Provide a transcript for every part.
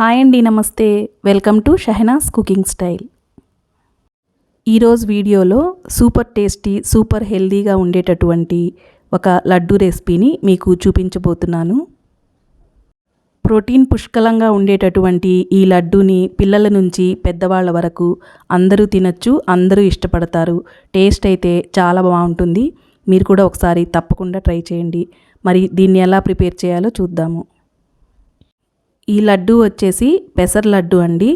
Hi అండి నమస్తే. Welcome to Shahnas cooking style. ఈరోజు వీడియోలో సూపర్ టేస్టీ సూపర్ హెల్దీగా ఉండేటటువంటి ఒక లడ్డు రెసిపీని మీకు చూపించబోతున్నాను. ప్రోటీన్ పుష్కలంగా ఉండేటటువంటి ఈ లడ్డూని పిల్లల నుంచి పెద్దవాళ్ళ వరకు అందరూ తినచ్చు అందరూ ఇష్టపడతారు. టేస్ట్ అయితే చాలా బాగుంటుంది. మీరు కూడా ఒకసారి తప్పకుండా ట్రై చేయండి. మరి దీన్ని ఎలా ప్రిపేర్ చేయాలో చూద్దాము. ఈ లడ్డు వచ్చేసి పెసర లడ్డు అండి.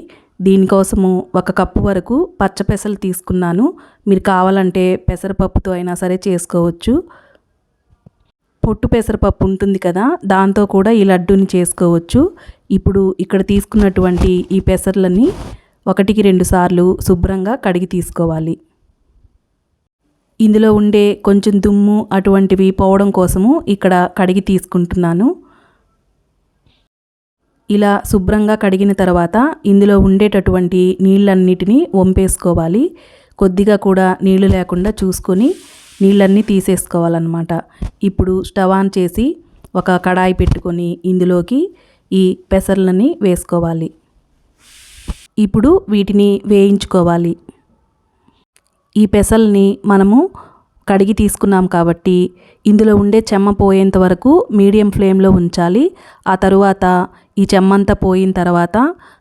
దీనికోసము ఒక కప్పు వరకు పచ్చ పెసలు తీసుకున్నాను. మీరు కావాలంటే పెసరపప్పుతో అయినా సరే చేసుకోవచ్చు. పొట్టు పెసరపప్పు ఉంటుంది కదా దాంతో కూడా ఈ లడ్డూని చేసుకోవచ్చు. ఇప్పుడు ఇక్కడ తీసుకున్నటువంటి ఈ పెసర్లని ఒకటికి రెండు సార్లు శుభ్రంగా కడిగి తీసుకోవాలి. ఇందులో ఉండే కొంచెం దుమ్ము అటువంటివి పోవడం కోసము ఇక్కడ కడిగి తీసుకుంటున్నాను. ఇలా శుభ్రంగా కడిగిన తర్వాత ఇందులో ఉండేటటువంటి నీళ్ళన్నిటినీ వంపేసుకోవాలి. కొద్దిగా కూడా నీళ్ళు లేకుండా చూసుకొని నీళ్ళన్నీ తీసేసుకోవాలన్నమాట. ఇప్పుడు స్టవ్ ఆన్ చేసి ఒక కడాయి పెట్టుకొని ఇందులోకి ఈ పెసర్లని వేసుకోవాలి. ఇప్పుడు వీటిని వేయించుకోవాలి. ఈ పెసల్ని మనము కడిగి తీసుకున్నాం కాబట్టి ఇందులో ఉండే చెమ్మ పోయేంత వరకు మీడియం ఫ్లేమ్లో ఉంచాలి. ఆ తరువాత ఈ చెమ్మంతా పోయిన తర్వాత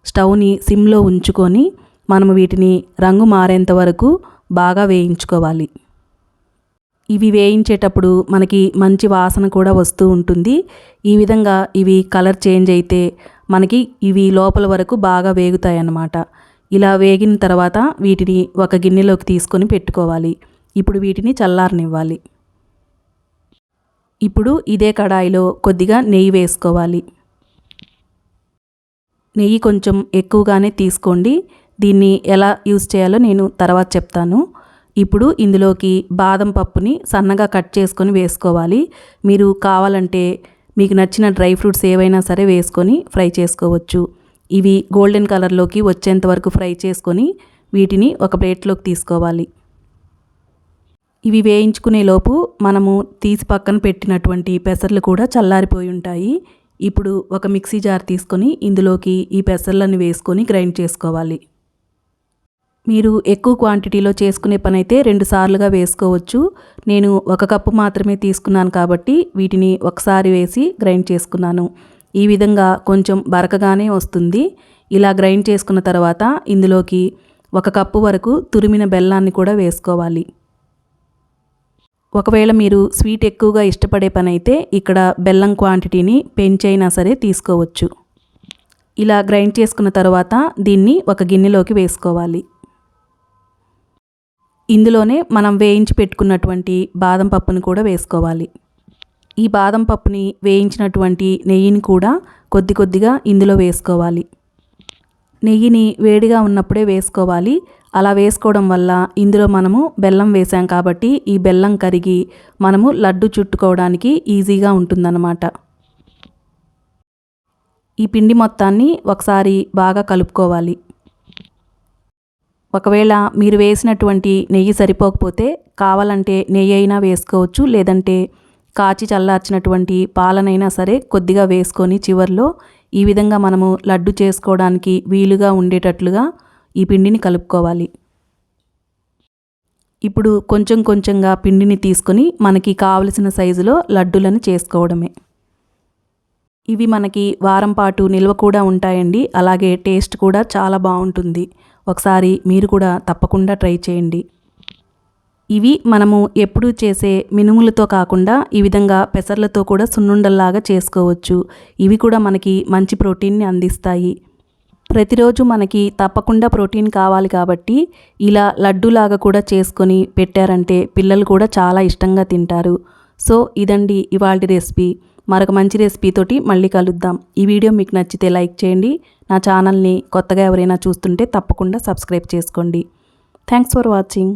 స్టవ్ని సిమ్లో ఉంచుకొని మనము వీటిని రంగు మారేంత వరకు బాగా వేయించుకోవాలి. ఇవి వేయించేటప్పుడు మనకి మంచి వాసన కూడా వస్తూ ఉంటుంది. ఈ విధంగా ఇవి కలర్ చేంజ్ అయితే మనకి ఇవి లోపల వరకు బాగా వేగుతాయి అన్నమాట ఇలా వేగిన తర్వాత వీటిని ఒక గిన్నెలోకి తీసుకొని పెట్టుకోవాలి. ఇప్పుడు వీటిని చల్లారనివ్వాలి. ఇప్పుడు ఇదే కడాయిలో కొద్దిగా నెయ్యి వేసుకోవాలి. నెయ్యి కొంచెం ఎక్కువగానే తీసుకోండి. దీన్ని ఎలా యూస్ చేయాలో నేను తర్వాత చెప్తాను. ఇప్పుడు ఇందులోకి బాదం పప్పుని సన్నగా కట్ చేసుకొని వేసుకోవాలి. మీరు కావాలంటే మీకు నచ్చిన డ్రై ఫ్రూట్స్ ఏవైనా సరే వేసుకొని ఫ్రై చేసుకోవచ్చు. ఇవి గోల్డెన్ కలర్లోకి వచ్చేంత వరకు ఫ్రై చేసుకొని వీటిని ఒక ప్లేట్లోకి తీసుకోవాలి. ఇవి వేయించుకునే లోపు మనము తీసి పక్కన పెట్టినటువంటి పెసర్లు కూడా చల్లారిపోయి ఉంటాయి. ఇప్పుడు ఒక మిక్సీ జార్ తీసుకొని ఇందులోకి ఈ పెసర్లను వేసుకొని గ్రైండ్ చేసుకోవాలి. మీరు ఎక్కువ క్వాంటిటీలో చేసుకునే పని అయితే రెండు సార్లుగా వేసుకోవచ్చు. నేను ఒక కప్పు మాత్రమే తీసుకున్నాను కాబట్టి వీటిని ఒకసారి వేసి గ్రైండ్ చేసుకున్నాను. ఈ విధంగా కొంచెం బరకగానే వస్తుంది. ఇలా గ్రైండ్ చేసుకున్న తర్వాత ఇందులోకి ఒక కప్పు వరకు తురిమిన బెల్లాన్ని కూడా వేసుకోవాలి. ఒకవేళ మీరు స్వీట్ ఎక్కువగా ఇష్టపడే పని అయితే ఇక్కడ బెల్లం క్వాంటిటీని పెంచైనా సరే తీసుకోవచ్చు. ఇలా గ్రైండ్ చేసుకున్న తర్వాత దీన్ని ఒక గిన్నెలోకి వేసుకోవాలి. ఇందులోనే మనం వేయించి పెట్టుకున్నటువంటి బాదం పప్పును కూడా వేసుకోవాలి. ఈ బాదం పప్పుని వేయించినటువంటి నెయ్యిని కూడా కొద్ది కొద్దిగా ఇందులో వేసుకోవాలి. నెయ్యిని వేడిగా ఉన్నప్పుడే వేసుకోవాలి. అలా వేసుకోవడం వల్ల ఇందులో మనము బెల్లం వేసాం కాబట్టి ఈ బెల్లం కరిగి మనము లడ్డు చుట్టుకోవడానికి ఈజీగా ఉంటుందన్నమాట. ఈ పిండి మొత్తాన్ని ఒకసారి బాగా కలుపుకోవాలి. ఒకవేళ మీరు వేసినటువంటి నెయ్యి సరిపోకపోతే కావాలంటే నెయ్యి అయినా వేసుకోవచ్చు లేదంటే కాచి చల్లార్చినటువంటి పాలనైనా సరే కొద్దిగా వేసుకొని చివర్లో ఈ విధంగా మనము లడ్డు చేసుకోవడానికి వీలుగా ఉండేటట్లుగా ఈ పిండిని కలుపుకోవాలి. ఇప్పుడు కొంచెం కొంచెంగా పిండిని తీసుకొని మనకి కావలసిన సైజులో లడ్డులను చేసుకోవడమే. ఇవి మనకి వారం పాటు నిల్వ కూడా ఉంటాయండి. అలాగే టేస్ట్ కూడా చాలా బాగుంటుంది. ఒకసారి మీరు కూడా తప్పకుండా ట్రై చేయండి. ఇవి మనము ఎప్పుడు చేసే మినుములతో కాకుండా ఈ విధంగా పెసర్లతో కూడా సున్నుండల్లాగా చేసుకోవచ్చు. ఇవి కూడా మనకి మంచి ప్రోటీన్ని అందిస్తాయి. ప్రతిరోజు మనకి తప్పకుండా ప్రోటీన్ కావాలి కాబట్టి ఇలా లడ్డూలాగా కూడా చేసుకొని పెట్టారంటే పిల్లలు కూడా చాలా ఇష్టంగా తింటారు. సో ఇదండి ఇవాళ రెసిపీ. మరొక మంచి రెసిపీతోటి మళ్ళీ కలుద్దాం. ఈ వీడియో మీకు నచ్చితే లైక్ చేయండి. నా ఛానల్ని కొత్తగా ఎవరైనా చూస్తుంటే తప్పకుండా సబ్స్క్రైబ్ చేసుకోండి. Thanks for watching.